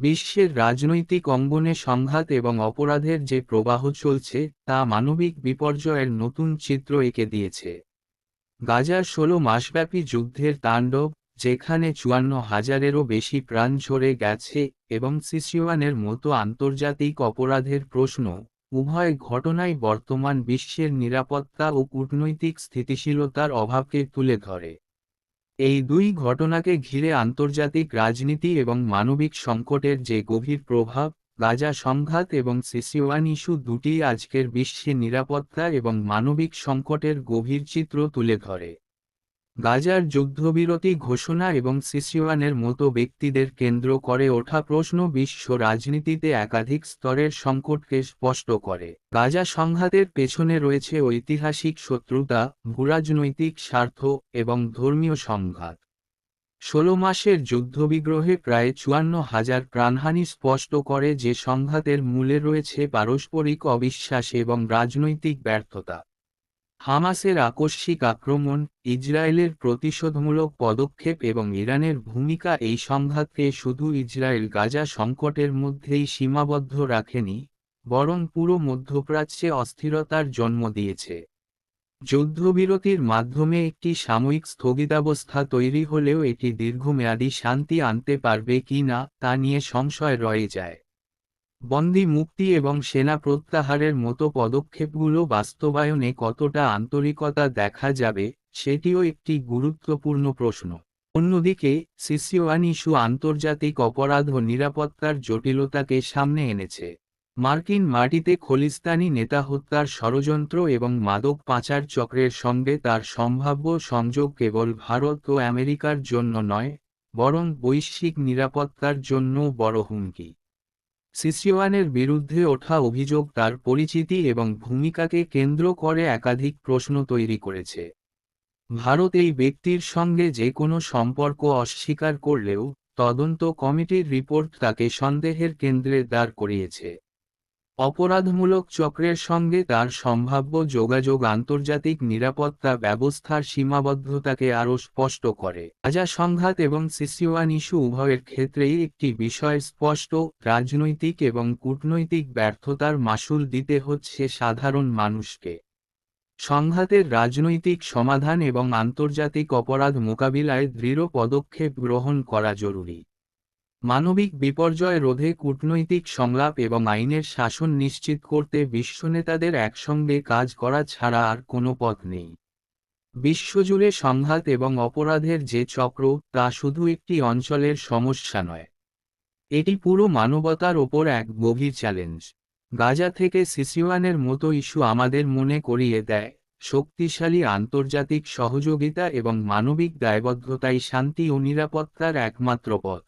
বিশ্বের রাজনৈতিক অঙ্গনে সংঘাত এবং অপরাধের যে প্রবাহ চলছে, তা মানবিক বিপর্যয়ের নতুন চিত্র এঁকে দিয়েছে। গাজার ষোলো মাসব্যাপী যুদ্ধের তাণ্ডব, যেখানে চুয়ান্ন হাজারেরও বেশি প্রাণ ঝরে গেছে এবং সিসিওয়ানের মতো আন্তর্জাতিক অপরাধের প্রশ্ন, উভয় ঘটনাই বর্তমান বিশ্বের নিরাপত্তা ও কূটনৈতিক স্থিতিশীলতার অভাবকে তুলে ধরে। এই দুই ঘটনাকে ঘিরে আন্তর্জাতিক রাজনীতি এবং মানবিক সংকটের যে গভীর প্রভাব, গাজা সংঘাত এবং সিসিওয়ান ইস্যু দুটি আজকের বিশ্বে নিরাপত্তা এবং মানবিক সংকটের গভীর চিত্র তুলে ধরে। গাজার যুদ্ধবিরতি ঘোষণা এবং সিসিওয়ানের মতো ব্যক্তিদের কেন্দ্র করে ওঠা প্রশ্ন বিশ্ব রাজনীতিতে একাধিক স্তরের সংকটকে স্পষ্ট করে। গাজা সংঘাতের পেছনে রয়েছে ঐতিহাসিক শত্রুতা, ভূরাজনৈতিক স্বার্থ এবং ধর্মীয় সংঘাত। ষোলো মাসের যুদ্ধবিগ্রহে প্রায় চুয়ান্ন হাজার প্রাণহানি স্পষ্ট করে যে সংঘাতের মূলে রয়েছে পারস্পরিক অবিশ্বাস এবং রাজনৈতিক ব্যর্থতা। হামাসের আকস্মিক আক্রমণ, ইসরায়েলের প্রতিশোধমূলক পদক্ষেপ এবং ইরানের ভূমিকা এই সংঘাতকে শুধু ইসরায়েল গাজা সংকটের মধ্যেই সীমাবদ্ধ রাখেনি, বরং পুরো মধ্যপ্রাচ্যে অস্থিরতার জন্ম দিয়েছে। যুদ্ধবিরতির মাধ্যমে একটি সাময়িক স্থগিতাবস্থা তৈরি হলেও এটি দীর্ঘমেয়াদী শান্তি আনতে পারবে কি না, তা নিয়ে সংশয় রয়ে যায়। বন্দি মুক্তি এবং সেনা প্রত্যাহারের মতো পদক্ষেপগুলো বাস্তবায়নে কতটা আন্তরিকতা দেখা যাবে, সেটিও একটি গুরুত্বপূর্ণ প্রশ্ন। অন্যদিকে সিসিওয়ান ইস্যু আন্তর্জাতিক অপরাধ ও নিরাপত্তার জটিলতাকে সামনে এনেছে। মার্কিন মাটিতে খলিস্তানি নেতা হত্যার ষড়যন্ত্র এবং মাদক পাচার চক্রের সঙ্গে তার সম্ভাব্য সংযোগ কেবল ভারত ও আমেরিকার জন্য নয়, বরং বৈশ্বিক নিরাপত্তার জন্যও বড় হুমকি। সিসিওয়ানের বিরুদ্ধে ওঠা অভিযোগ তার পরিচিতি এবং ভূমিকাকে কেন্দ্র করে একাধিক প্রশ্ন তৈরি করেছে। ভারত এই ব্যক্তির সঙ্গে যে কোনো সম্পর্ক অস্বীকার করলেও তদন্ত কমিটির রিপোর্ট তাকে সন্দেহের কেন্দ্রে দাঁড় করিয়েছে। অপরাধমূলক চক্রের সঙ্গে তার সম্ভাব্য যোগাযোগ আন্তর্জাতিক নিরাপত্তা ব্যবস্থার সীমাবদ্ধতাকে আরও স্পষ্ট করে। রাজা সংঘাত এবং সিসিওয়ান ইস্যু উভয়ের ক্ষেত্রেই একটি বিষয় স্পষ্ট, রাজনৈতিক এবং কূটনৈতিক ব্যর্থতার মাসুল দিতে হচ্ছে সাধারণ মানুষকে। সংঘাতের রাজনৈতিক সমাধান এবং আন্তর্জাতিক অপরাধ মোকাবিলায় দৃঢ় পদক্ষেপ গ্রহণ করা জরুরি। মানবিক বিপর্যয় রোধে কূটনৈতিক সংলাপ এবং আইনের শাসন নিশ্চিত করতে বিশ্বনেতাদের একসঙ্গে কাজ করা ছাড়া আর কোনো পথ নেই। বিশ্বজুড়ে সংঘাত এবং অপরাধের যে চক্র, তা শুধু একটি অঞ্চলের সমস্যা নয়। এটি পুরো মানবতার ওপর এক গভীর চ্যালেঞ্জ। গাজা থেকে সিসিওয়ানের মতো ইস্যু আমাদের মনে করিয়ে দেয়, শক্তিশালী আন্তর্জাতিক সহযোগিতা এবং মানবিক দায়বদ্ধতাই শান্তি ও নিরাপত্তার একমাত্র পথ।